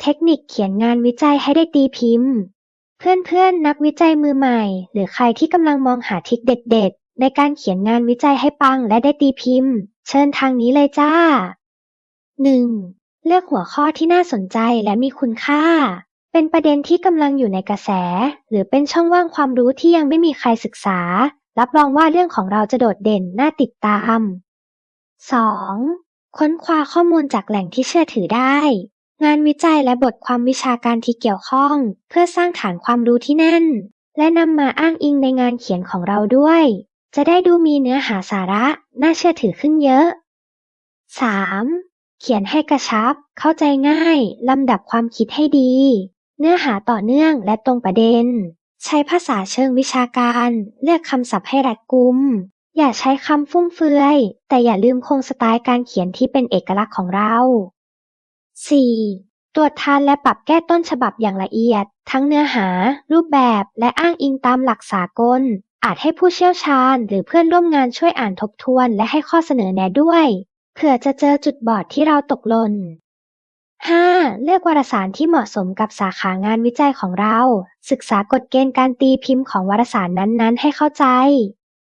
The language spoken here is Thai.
เทคนิคเขียนงานวิจัยให้ได้ตีพิมพ์ เพื่อนๆ นักวิจัยมือใหม่ หรือใครที่กำลังมองหาทริคเด็ด ๆ ในการเขียนงานวิจัยให้ปังและได้ตีพิมพ์ เชิญทางนี้เลยจ้า 1. เลือกหัวข้อที่น่าสนใจและมีคุณค่า เป็นประเด็นที่กำลังอยู่ในกระแส หรือเป็นช่องว่างความรู้ที่ยังไม่มีใครศึกษา รับรองว่าเรื่องของเราจะโดดเด่นน่าติดตาม 2. ค้นคว้าข้อมูลจากแหล่งที่เชื่อถือได้ งานวิจัยและบทความวิชาการที่เกี่ยวข้อง เพื่อสร้างฐานความรู้ที่แน่น และนำมาอ้างอิงในงานเขียนของเราด้วย จะได้ดูมีเนื้อหาสาระ น่าเชื่อถือขึ้นเยอะ 3. เขียนให้กระชับ เข้าใจง่าย ลำดับความคิดให้ดี เนื้อหาต่อเนื่องและตรงประเด็น ใช้ภาษาเชิงวิชาการ เลือกคำศัพท์ให้รัดกุม อย่าใช้คำฟุ่มเฟือย แต่อย่าลืมคงสไตล์การเขียนที่เป็นเอกลักษณ์ของเรา 4. ตรวจทานและปรับแก้ต้นฉบับอย่างละเอียด ทั้งเนื้อหา รูปแบบ และอ้างอิงตามหลักสากล อาจให้ผู้เชี่ยวชาญ หรือเพื่อนร่วมงานช่วยอ่านทบทวน และให้ข้อเสนอแนะด้วยเผื่อจะเจอจุดบอดที่เราตกหล่น 5. เลือกวารสารที่เหมาะสมกับสาขางานวิจัยของเรา ศึกษากฎเกณฑ์การตีพิมพ์ของวารสารนั้นๆ ให้เข้าใจ